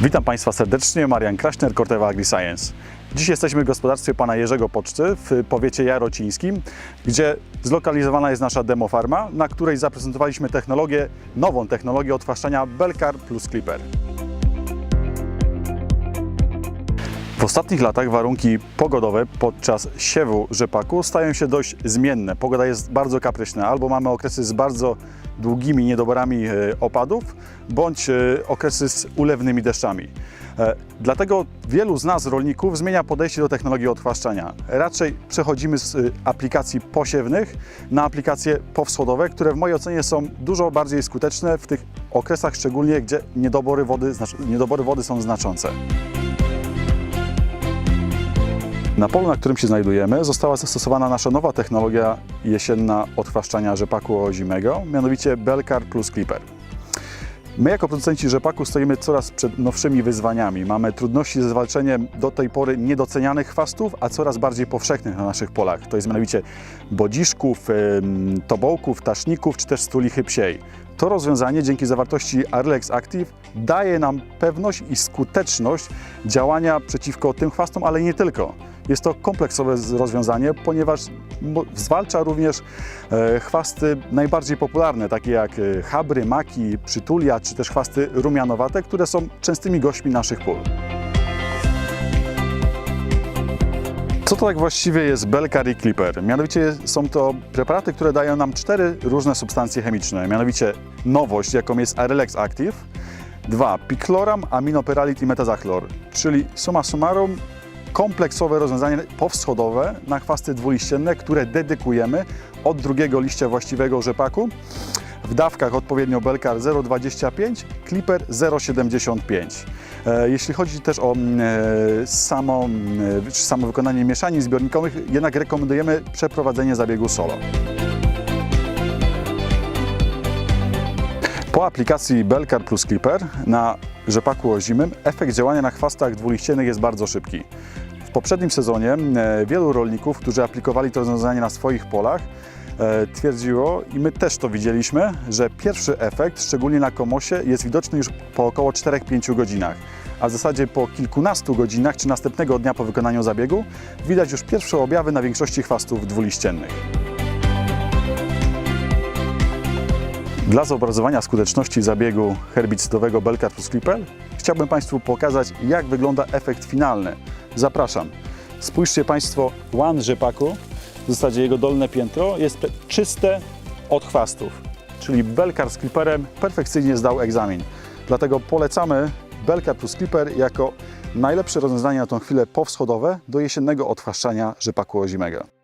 Witam Państwa serdecznie, Marian Kraśner, Corteva AgriScience. Dziś jesteśmy w gospodarstwie pana Jerzego Poczty w powiecie jarocińskim, gdzie zlokalizowana jest nasza demofarma, na której zaprezentowaliśmy technologię, nową technologię odtwarzania Belcar plus Clipper. W ostatnich latach warunki pogodowe podczas siewu rzepaku stają się dość zmienne. Pogoda jest bardzo kapryśna. Albo mamy okresy z bardzo długimi niedoborami e, opadów, bądź e, okresy z ulewnymi deszczami. E, Dlatego wielu z nas, rolników, zmienia podejście do technologii odchwaszczania. Raczej przechodzimy z aplikacji posiewnych na aplikacje powschodowe, które w mojej ocenie są dużo bardziej skuteczne w tych okresach, szczególnie gdzie niedobory wody, znaczy- niedobory wody są znaczące. Na polu, na którym się znajdujemy, została zastosowana nasza nowa technologia jesienna odchwaszczania rzepaku ozimego, mianowicie Belcar plus Clipper. My jako producenci rzepaku stoimy coraz przed nowszymi wyzwaniami. Mamy trudności ze zwalczeniem do tej pory niedocenianych chwastów, a coraz bardziej powszechnych na naszych polach. To jest mianowicie bodziszków, tobołków, taszników czy też stulichy psiej. To rozwiązanie dzięki zawartości Arlex Active daje nam pewność i skuteczność działania przeciwko tym chwastom, ale nie tylko. Jest to kompleksowe rozwiązanie, ponieważ zwalcza również e, chwasty najbardziej popularne, takie jak e, chabry, maki, przytulia, czy też chwasty rumianowate, które są częstymi gośćmi naszych pól. Co to tak właściwie jest Belcar i Clipper? Mianowicie są to preparaty, które dają nam cztery różne substancje chemiczne. Mianowicie nowość, jaką jest Arelex Active, dwa Picloram, aminoperalit i metazachlor, czyli summa summarum kompleksowe rozwiązanie powschodowe na chwasty dwuliścienne, które dedykujemy od drugiego liścia właściwego rzepaku w dawkach odpowiednio Belkar 0,25, Clipper 0,75. E, Jeśli chodzi też o mm, e, samo, mm, samo wykonanie mieszanin zbiornikowych, jednak rekomendujemy przeprowadzenie zabiegu solo. Po aplikacji Belcar plus Clipper na rzepaku ozimym efekt działania na chwastach dwuliściennych jest bardzo szybki. W poprzednim sezonie e, wielu rolników, którzy aplikowali to rozwiązanie na swoich polach, e, twierdziło, i my też to widzieliśmy, że pierwszy efekt, szczególnie na komosie, jest widoczny już po około 4-5 godzinach. A w zasadzie po kilkunastu godzinach czy następnego dnia po wykonaniu zabiegu widać już pierwsze objawy na większości chwastów dwuliściennych. Dla zobrazowania skuteczności zabiegu herbicydowego Belcar plus Clipper chciałbym Państwu pokazać, jak wygląda efekt finalny. Zapraszam. Spójrzcie Państwo, łan rzepaku, w zasadzie jego dolne piętro, jest czyste od chwastów. Czyli Belcar z Clipperem perfekcyjnie zdał egzamin. Dlatego polecamy Belcar plus Clipper jako najlepsze rozwiązanie na tą chwilę powschodowe do jesiennego odchwaszczania rzepaku ozimego.